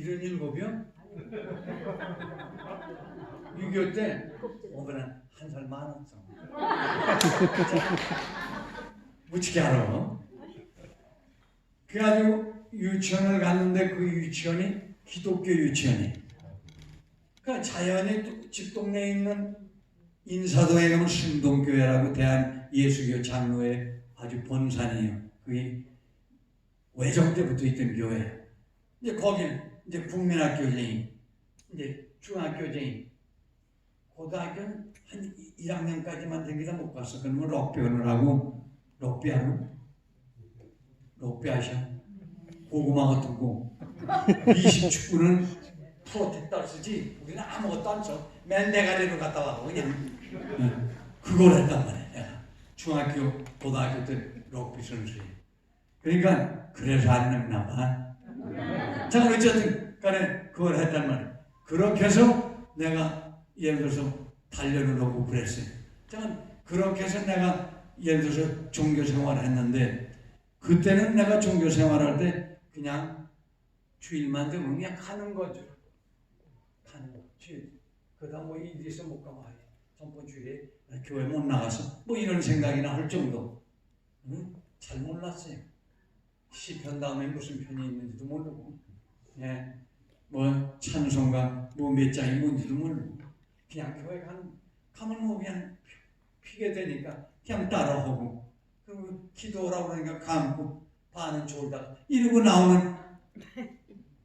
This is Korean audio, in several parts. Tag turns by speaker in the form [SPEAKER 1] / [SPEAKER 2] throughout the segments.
[SPEAKER 1] 이런 일곱이요? 6.25 때 오늘은 한살 많았어. 무지개 알아. 그래가지고 유치원을 갔는데 그 유치원이 기독교 유치원이. 그 자연히 집 동네에 있는 인사도에 가면 신동교회라고 대한 예수교 장로의 아주 본산이에요. 그게 외정 때부터 있던 교회. 이제 거길 이제 국민학교생이 이제 중학교생이 고등학교는 한 1학년까지만 되기다 못 갔어. 그러면 럭비를 하고 럭비 하고 럭비 하셔. 고구마 같은 거. 미식축구는 프로텍터 쓰지. 우리는 아무것도 안 써. 맨 대가리로 갔다 와도 그냥 응. 그걸 했단 말이야. 중학교, 고등학교 때 럭비 선수에. 그러니까 그래서 안 늙나 봐. 자, 어쨌든 간에 그걸 했단 말이야. 그렇게 해서 내가 예를 들어서 단련을 하고 그랬어요. 자, 그렇게 해서 내가 예를 들어서 종교 생활을 했는데 그때는 내가 종교 생활할 때 그냥 주일만 되면 그냥 가는 거죠. 가는 거. 주일. 그다음 뭐 있어 못 가면 아이, 전번 주일에 교회 못 나가서 뭐 이런 생각이나 할 정도. 응? 잘 몰랐어요. 시편 다음에 무슨 편이 있는지도 모르고, 예, 뭐 찬송가 뭐 몇 장이 뭔지도 모르고, 그냥 교회 가는 가면 뭐 그냥 피- 피게 되니까 그냥 따라하고, 그리고 기도하라고 그러니까 감고 반은 졸다가 이러고 나오는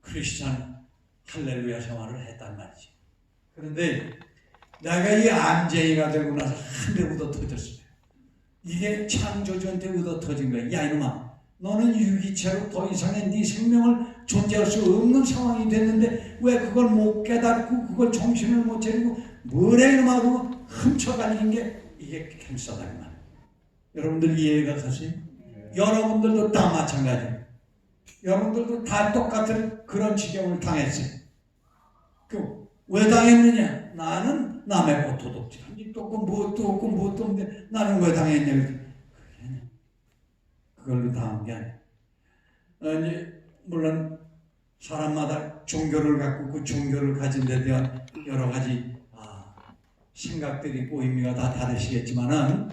[SPEAKER 1] 크리스찬 할렐루야 생활을 했단 말이지. 그런데 내가 이 암쟁이가 되고 나서 한대 ud어 터졌어요. 이게 창조주한테 ud어 터진 거야. 야 이놈아, 너는 유기체로 더 이상의 네 생명을 존재할 수 없는 상황이 됐는데 왜 그걸 못 깨닫고 그걸 정신을 못 차리고 뭐래 이놈아 고 훔쳐다니는 게 이게 캠사다 그 말. 여러분들 이해가 가세요? 여러분들도 다 마찬가지예요. 여러분들도 다 똑같은 그런 지경을 당했어요. 그 왜 당했느냐? 나는 남의 것도 돕지. 아직도 없고 무엇도 없고 무엇도 없는데 나는 왜 당했냐? 그걸로 당한 게 아니야. 어, 물론 사람마다 종교를 갖고 그 종교를 가진 데 대한 여러 가지 아, 생각들이 있고 의미가 다 다르시겠지만은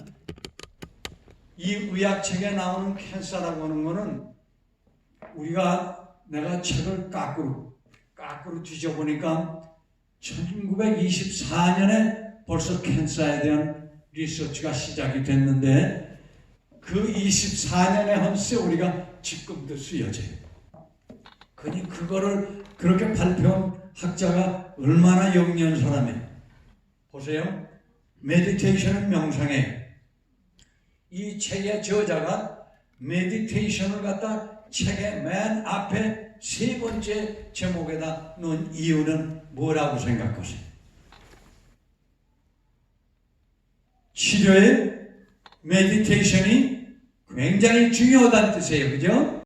[SPEAKER 1] 이 의학책에 나오는 캔서라고 하는 거는 우리가 내가 책을 까꾸로 까꾸로 뒤져보니까 1924년에 벌써 캔서에 대한 리서치가 시작이 됐는데 그 24년에 한 세월이가 지금도 쓰여져요. 그니 그거를 그렇게 발표한 학자가 얼마나 영리한 사람이에요. 보세요. 메디테이션은 명상이에요. 이 책의 저자가 메디테이션을 갖다 책의 맨 앞에 세 번째 제목에다 넣은 이유는 뭐라고 생각하세요? 치료에 메디테이션이 굉장히 중요하다는 뜻이에요. 그죠?